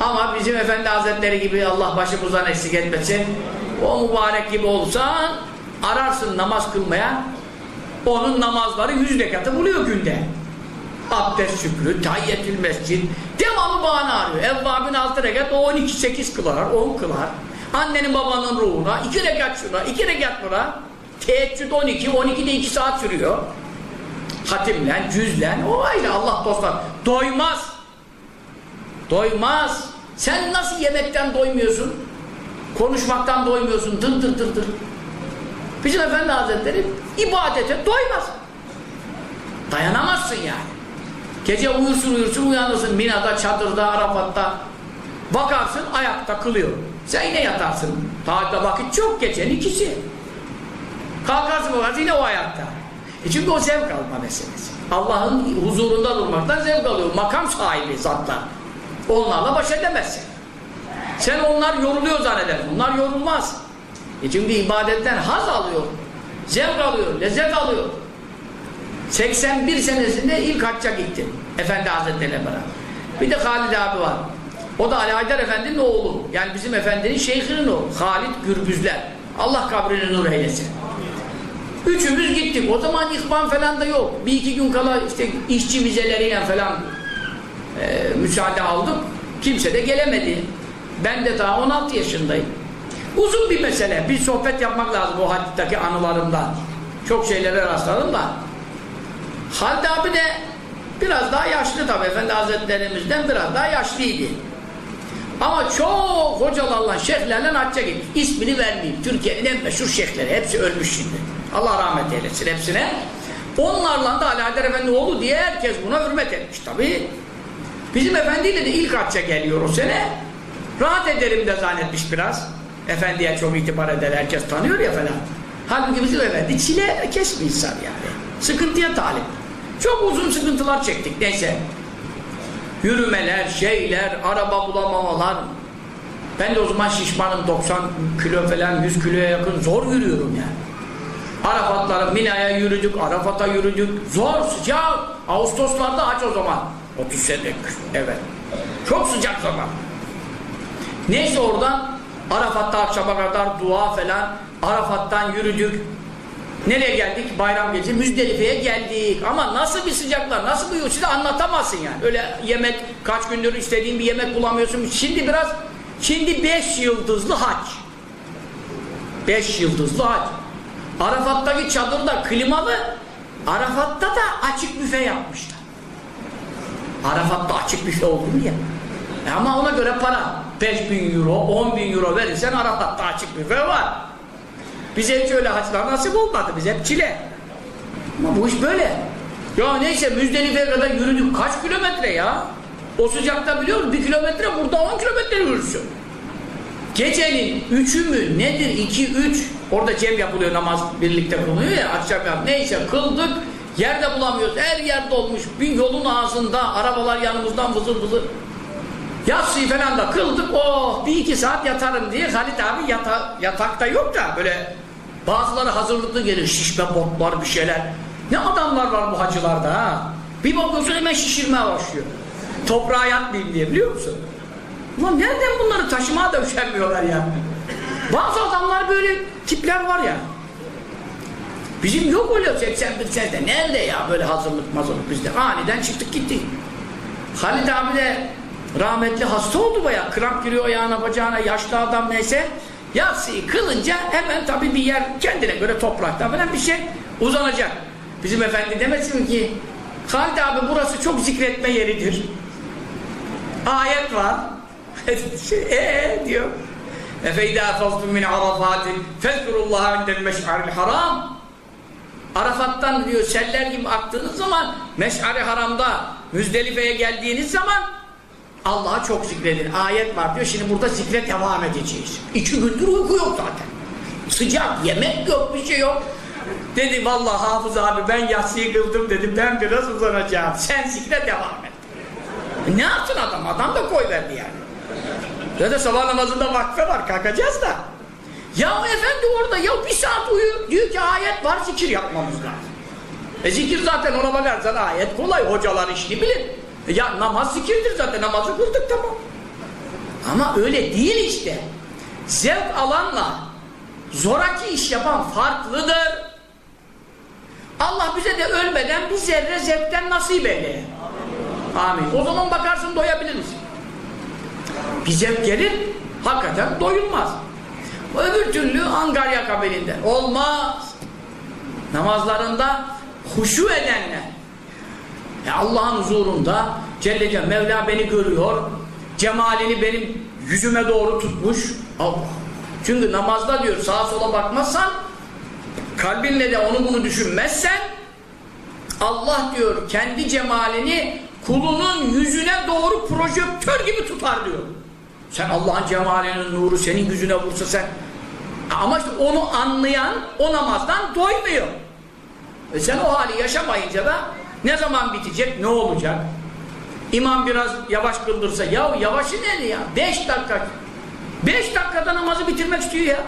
Ama bizim Efendi Hazretleri gibi Allah başımızdan eksik etmesin. O mübarek gibi olsa ararsın namaz kılmaya. Onun namazları yüz rekatı buluyor günde. Abdest şükrü, tahiyyetül mescid. Devamlı bahane arıyor. Evvabin altı rekat, o 12-8 kılar, 10 kılar. Annenin babanın ruhuna, 2 rekat şuna, 2 rekat buna. Teheccüd 12, 12'de 2 saat sürüyor. Hatimlen, cüzlen, o ayrı Allah dostlar. Doymaz. Doymaz. Sen nasıl yemekten doymuyorsun? Konuşmaktan doymuyorsun. Dır dır dır dır. Bizim Efendi Hazretleri ibadete doymaz. Dayanamazsın yani. Gece uyursun uyursun uyanırsın Mina'da, çadırda, Arafat'ta. Bakarsın ayakta kılıyor. Sen yine yatarsın. Tahatta vakit çok gecenin ikisi. Kalkarsın bakarsın yine o ayakta. E çünkü o zevk alma meselesi. Allah'ın huzurunda durmaktan zevk alıyor. Makam sahibi zatlar. Onlarla baş edemezsin. Sen onlar yoruluyor zannedersin. Onlar yorulmaz. E çünkü ibadetten haz alıyor. Zevk alıyor, lezzet alıyor. 81 senesinde ilk hacca gittim. Efendi Hazretleri'yle beraber. Bir de Halid abi var. O da Ali Haydar Efendi'nin oğlu. Yani bizim efendinin şeyhinin oğlu. Halid Gürbüzler. Allah kabrini nur eylesin. Üçümüz gittik. O zaman ihban falan da yok. Bir iki gün kala işte işçi vizeleriyle falan e, müsaade aldık. Kimse de gelemedi. Ben de daha 16 yaşındayım. Uzun bir mesele. Bir sohbet yapmak lazım o haditteki anılarımdan. Çok şeylere rastladım da. Halid abi de biraz daha yaşlı tabi Efendi Hazretlerimizden biraz daha yaşlıydı. Ama çok hocalarla, şeyhlerle hacca gitti. İsmini vermeyeyim. Türkiye'nin en meşhur şeyhleri. Hepsi ölmüş şimdi. Allah rahmet eylesin hepsine. Onlarla da Ali Haydar Efendi oğlu diye herkes buna hürmet etmiş tabi. Bizim efendiyle de ilk hacca geliyor o sene. Rahat ederim de zannetmiş biraz. Efendiye çok itibar eder, herkes tanıyor ya falan. Halbuki bizim efendi çile kes yani. Sıkıntıya talip. Çok uzun sıkıntılar çektik neyse. Yürümeler, şeyler, araba bulamamalar. Ben de o zaman şişmanım 90 kilo falan 100 kiloya yakın zor yürüyorum yani. Arafatlara, Mina'ya yürüdük, Arafat'a yürüdük. Zor, sıcak. Ağustoslarda aç o zaman. 30 sene, evet. Çok sıcak zaman. Neyse oradan Arafat'ta akşama kadar dua falan. Arafat'tan yürüdük. Nereye geldik? Bayram gecesi Müzdelife'ye geldik. Ama nasıl bir sıcaklar, nasıl bir? Size anlatamazsın yani. Öyle yemek, kaç gündür istediğin bir yemek bulamıyorsun. Şimdi biraz, şimdi beş yıldızlı hac. Beş yıldızlı hac. Arafat'taki çadırda klimalı, Arafat'ta da açık büfe yapmışlar. Arafat'ta açık büfe oldu mu ya? E ama ona göre para. 5000 euro, 10 bin euro verirsen Arafat'ta açık büfe var. Bize hiç öyle haçlar nasip olmadı. Biz hep çile. Ama bu iş böyle. Ya neyse Müzdelife'ye kadar yürüdük. Kaç kilometre ya? O sıcakta biliyor musun? Bir kilometre burada 10 kilometre yürürsün. Gecenin üçü mü nedir? iki üç orada cem yapılıyor namaz birlikte kılınıyor ya akşam yap. Neyse kıldık yerde bulamıyoruz. Her yer dolmuş. Bir yolun ağzında arabalar yanımızdan vızır vızır. Yatsıyı falan da kıldık. Oh bir iki saat yatarım diye Halit abi yata, yatakta yok da böyle bazıları hazırlıklı gelir. Şişme botlar bir şeyler. Ne adamlar var bu hacılarda ha. Bir bakıyorsun hemen şişirmeye başlıyor. Toprağa yatmayayım diye biliyor musun? Ulan nereden bunları taşımaya da üşenmiyorlar ya. Bazı adamlar böyle tipler var ya. Bizim yok öyle 81 senede. Nerede ya böyle hazırlık mazırlık bizde. Aniden çıktık gittik. Halit abi de rahmetli hasta oldu baya. Kramp giriyor ayağına bacağına yaşlı adam neyse. Yatsıyı kılınca hemen tabii bir yer kendine göre toprakta falan bir şey uzanacak. Bizim efendi demesin ki Halit abi burası çok zikretme yeridir. Ayet var. Eee diyor. Efeyda fazlum min arafatin fezkurullaha indel meş'aril haram. Arafat'tan diyor seller gibi aktığınız zaman meş'ari haramda Müzdelife'ye geldiğiniz zaman Allah'a çok zikredin. Ayet var diyor. Şimdi burada zikre devam edeceğiz. İki gündür uyku yok zaten. Sıcak, yemek yok, bir şey yok. Dedi vallahi Hafız abi ben yatsıyı kıldım dedi. Ben biraz uzanacağım. Sen zikre devam et. E ne yapsın adam? Adam da koy verdi yani. Ya da sabah namazında vakfe var. Kalkacağız da. Ya efendi orada ya bir saat uyu. Diyor ki ayet var zikir yapmamız lazım. E zikir zaten ona bakarsan ayet kolay. Hocalar işini bilir. E ya namaz zikirdir zaten. Namazı kıldık tamam. Ama öyle değil işte. Zevk alanla zoraki iş yapan farklıdır. Allah bize de ölmeden bir zerre zevkten nasip eyle. Amin. O zaman bakarsın doyabiliriz. Bir zevk gelir, hakikaten doyulmaz. Öbür türlü Angarya kabelinde. Olmaz. Namazlarında huşu edenler. E Allah'ın huzurunda Celle Celle Mevla beni görüyor. Cemalini benim yüzüme doğru tutmuş. Allah. Çünkü namazda diyor sağa sola bakmazsan kalbinle de onu bunu düşünmezsen Allah diyor kendi cemalini kulunun yüzüne doğru projektör gibi tutar diyor. Sen Allah'ın cemalinin nuru senin yüzüne vursa sen ama işte onu anlayan o namazdan doymuyor. E sen o hali yaşamayınca da ne zaman bitecek, ne olacak? İmam biraz yavaş kıldırsa, ya yavaşı ne ya? Beş dakika. Beş dakikada namazı bitirmek istiyor ya.